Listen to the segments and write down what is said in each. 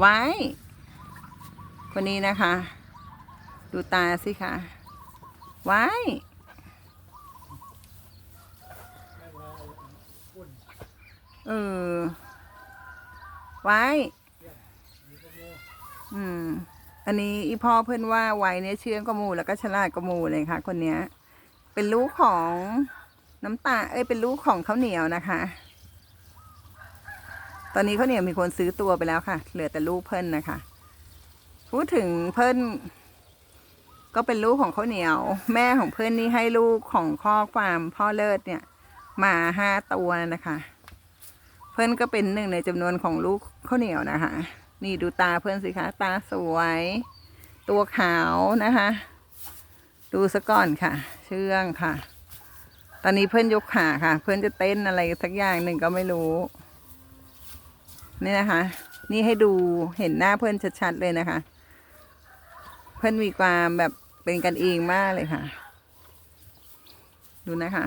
ไว้ คนนี้นะคะ ดูตาสิคะไว้เออไว้ อืม อันนี้อีพ่อเพื่อนว่าไว้เนี่ยเชื่องกว่าหมูแล้วก็ฉลาดกว่าหมูเลยค่ะ คนเนี้ย เป็นลูกของน้ำตา เอ้ย เป็นลูกของข้าวเหนียวนะคะ ตอนนี้ข้าเหนียวมีคนซื้อตัวไปแล้วค่ะ เหลือแต่ลูกเพิ่นนะคะ พูดถึงเพิ่นก็เป็นลูกของข้าวเหนียว แม่ของเพื่อนนี่ให้ลูกของข้อความพ่อเลิศเนี่ย มาห้าตัวนะคะ เพื่อนก็เป็นหนึ่งในจำนวนของลูกข้าวเหนียวนะคะ นี่ดูตาเพื่อนสิคะ ตาสวย ตัวขาวนะคะ ดูซะก่อนค่ะ เชื่องค่ะ ตอนนี้เพื่อนยกขาค่ะ เพื่อนจะเต้นอะไรสักอย่างหนึ่งก็ไม่รู้ นี่นะคะ นี่ให้ดูเห็นหน้าเพื่อนชัดๆเลยนะคะ เพื่อนมีความแบบเป็นกันเองมากเลยค่ะ ดูนะคะ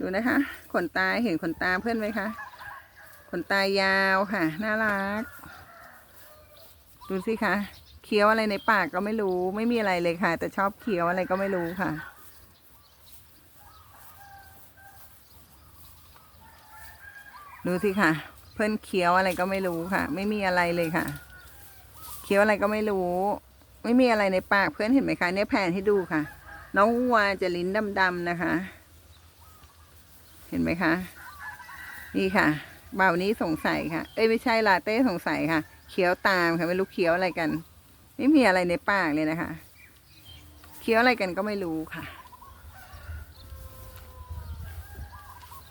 ดูนะคะขนตาเห็นขนตาเพื่อนไหมคะขนตายาวค่ะ น่ารัก ดูสิคะเคี้ยวอะไรในปากก็ไม่รู้ ไม่มีอะไรเลยค่ะ แต่ชอบเคี้ยวอะไรก็ไม่รู้ค่ะดูสิค่ะ เพื่อนเคี้ยวอะไรก็ไม่รู้ค่ะ ไม่มีอะไรเลยค่ะ เคี้ยวอะไรก็ไม่รู้ ไม่มีอะไรในปากเพื่อนเห็นไหมคะเนี่ยแผนให้ดูค่ะ น้องวัวจะลิ้นดำๆนะคะ เห็นไหมคะ นี่ค่ะเบานี้สงสัยค่ะ เอ้ยไม่ใช่ลาเต้สงสัยค่ะ เคี้ยวตามค่ะไม่รู้เคี้ยวอะไรกัน ไม่มีอะไรในปากเลยนะคะ เคี้ยวอะไรกันก็ไม่รู้ค่ะ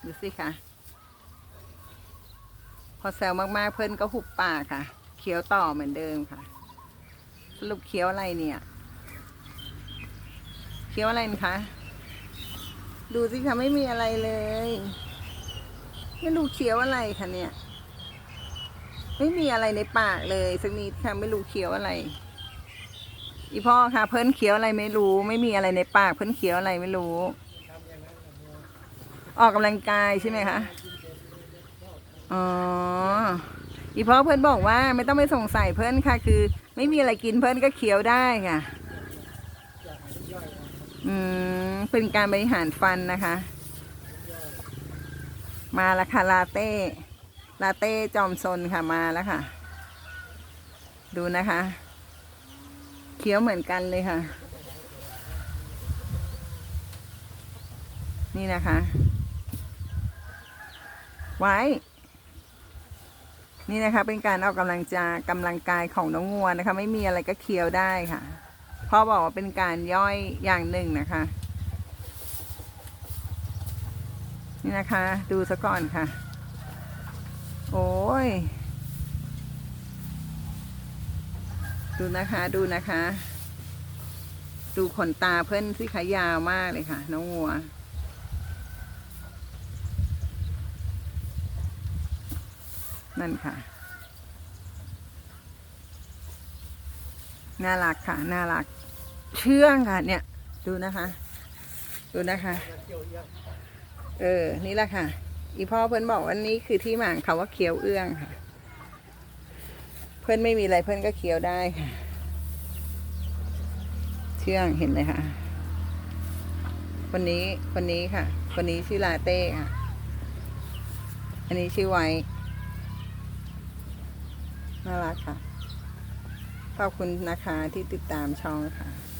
ดูสิค่ะ พอแซวมากๆเพื่อนก็หุบปากค่ะ เคี้ยวต่อเหมือนเดิมค่ะสรุปเคี้ยวอะไรเนี่ย เคี้ยวอะไรนะคะ ดูสิคะไม่มีอะไรเลย ไม่รู้เคี้ยวอะไรคะเนี่ย ไม่มีอะไรในปากเลยสักนิดค่ะไม่รู้เคี้ยวอะไร อีพ่อค่ะ เพิ่นเคี้ยวอะไรไม่รู้ ไม่มีอะไรในปาก เพิ่นเคี้ยวอะไรไม่รู้ ออกกำลังกายใช่ไหมคะ อ๋อ อีพ่อเพื่อนบอกว่าไม่ต้องไปสงสัยเพื่อนค่ะ คือ ไม่มีอะไรกินเพื่อนก็เคี้ยวได้ค่ะ อืม เป็นการบริหารฟันนะคะ มาแล้วค่ะลาเต้ ลาเต้จอมซนค่ะมาแล้วค่ะ ดูนะคะ เคี้ยวเหมือนกันเลยค่ะ นี่นะคะ ไว้ นี่นะคะเป็นการออกกำลังจากำลังกายของน้องงัวนะคะ ไม่มีอะไรก็เคี้ยวได้ค่ะพ่อบอกว่าเป็นการย่อยอย่างหนึ่งนะคะ นี่นะคะ ดูซะก่อนค่ะ โอ้ย ดูนะคะดูนะคะ ดูขนตาเพื่อนสิคะยาวมากเลยค่ะ น้องวัว นั่นค่ะ น่ารักค่ะ น่ารัก เชื่องค่ะ เนี่ย ดูนะคะ ดูนะคะ เออ นี่แหละค่ะ อีพ่อเพื่อนบอกว่านี่คือที่มาของคำว่าเคี้ยวเอื้องค่ะ เพื่อนไม่มีอะไรเพื่อนก็เคี้ยวได้ค่ะ เชื่องเห็นเลยค่ะคนนี้คนนี้ค่ะ คนนี้ชื่อลาเต้ค่ะ อันนี้ชื่อไว้ น่ารักค่ะ ขอบคุณนะคะที่ติดตามช่องค่ะ